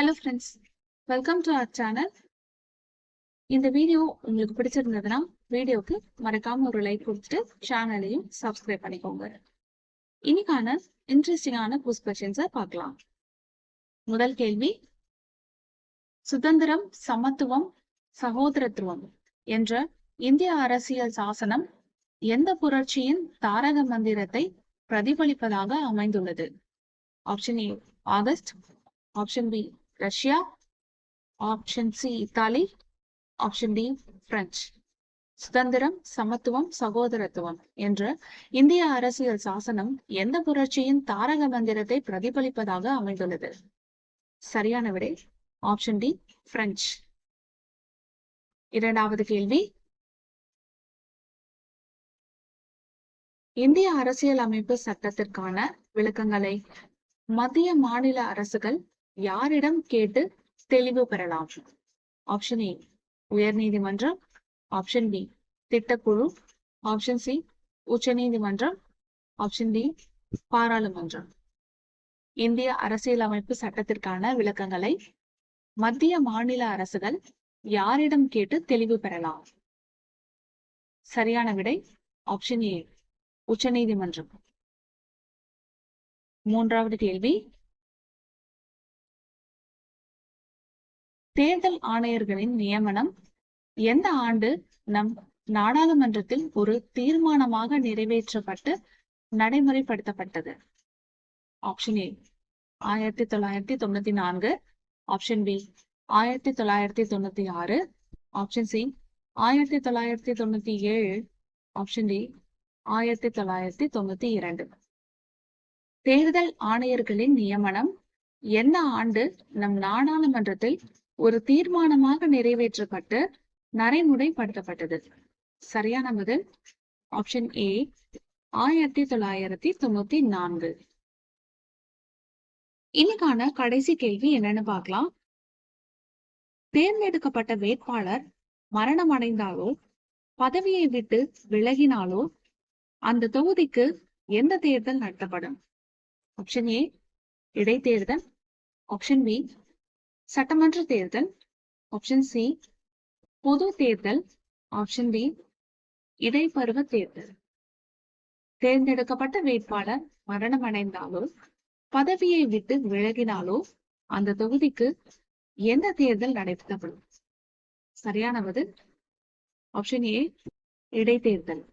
Hello friends welcome to our channel இந்த video உங்களுக்கு பிடிச்சிருந்ததுன்னா வீடியோக்கு மறக்காம ஒரு லைக் கொடுத்துட்டு சேனலையும் சப்ஸ்கிரைப் பண்ணிக்கோங்க. இன்னைக்கான இன்ட்ரெஸ்டிங்கான குஸ் கொஸ்டின்ஸை பார்க்கலாம். முதல் கேள்வி சுதந்திரம் சமத்துவம் சகோதரத்துவம் என்ற இந்திய அரசியல் சாசனம் எந்த புரட்சியின் தாரக மந்திரத்தை பிரதிபலிப்பதாக அமைந்துள்ளது? Option A August option B Russia option C Italy option D French சுதந்திரம் சமத்துவம் சகோதரத்துவம் என்ற இந்திய அரசியல் சாசனம் எந்த புரட்சியின் தாரக மந்திரத்தை பிரதிபலிப்பதாக அமைந்துள்ளது? சரியான விடை ஆப்ஷன் டி பிரெஞ்சு இரண்டாவது கேள்வி. இந்திய அரசியல் அமைப்பு சட்டத்திற்கான விளக்கங்களை மத்திய மாநில அரசுகள் யாரிடம் கேட்டு தெளிவு பெறலாம்? ஆப்ஷன் ஏ உயர்நீதிமன்றம். ஆப்ஷன் பி திட்டக்குழு. ஆப்ஷன் சி உச்சநீதிமன்றம். ஆப்ஷன் டி பாராளுமன்றம். இந்திய அரசியலமைப்பு சட்டத்திற்கான விளக்கங்களை மத்திய மாநில அரசுகள் யாரிடம் கேட்டு தெளிவு பெறலாம்? சரியான விடை ஆப்ஷன் ஏ உச்சநீதிமன்றம். மூன்றாவது கேள்வி தேர்தல் ஆணையர்களின் நியமனம் எந்த ஆண்டு நம் நாடாளுமன்றத்தில் ஒரு தீர்மானமாக நிறைவேற்றப்பட்டு நடைமுறைப்படுத்தப்பட்டது? ஆப்ஷன் ஏ ஆயிரத்தி தொள்ளாயிரத்தி தொண்ணூத்தி நான்கு. ஆப்ஷன் பி ஆயிரத்தி தொள்ளாயிரத்தி தொண்ணூத்தி ஆறு. ஆப்ஷன் சி ஆயிரத்தி தொள்ளாயிரத்தி தொண்ணூத்தி ஏழு. ஆப்ஷன் டி ஆயிரத்தி தொள்ளாயிரத்தி தொண்ணூத்தி இரண்டு. தேர்தல் ஆணையர்களின் நியமனம் எந்த ஆண்டு நம் நாடாளுமன்றத்தில் ஒரு தீர்மானமாக நிறைவேற்றப்பட்டு நடைமுறைப்படுத்தப்பட்டது. சரியான பதில்? ஆப்ஷன் ஏ ஆயிரத்தி தொள்ளாயிரத்தி தொண்ணூத்தி நான்கு. இன்னைக்கான கடைசி கேள்வி என்னன்னு பார்க்கலாம். தேர்ந்தெடுக்கப்பட்ட வேட்பாளர் மரணம் அடைந்தாலோ பதவியை விட்டு விலகினாலோ அந்த தொகுதிக்கு எந்த தேர்தல் நடத்தப்படும்? ஆப்ஷன் ஏ இடைத்தேர்தல். ஆப்ஷன் பி சட்டமன்ற தேர்தல் ஆப்ஷன் சி பொது தேர்தல் ஆப்ஷன் டி இடைப்பருவ தேர்தல். தேர்ந்தெடுக்கப்பட்ட வேட்பாளர் மரணம் அடைந்தாலோ பதவியை விட்டு விலகினாலோ அந்த தொகுதிக்கு எந்த தேர்தல் நடைபெறப்படும்? சரியானவது ஆப்ஷன் ஏ இடைத்தேர்தல்.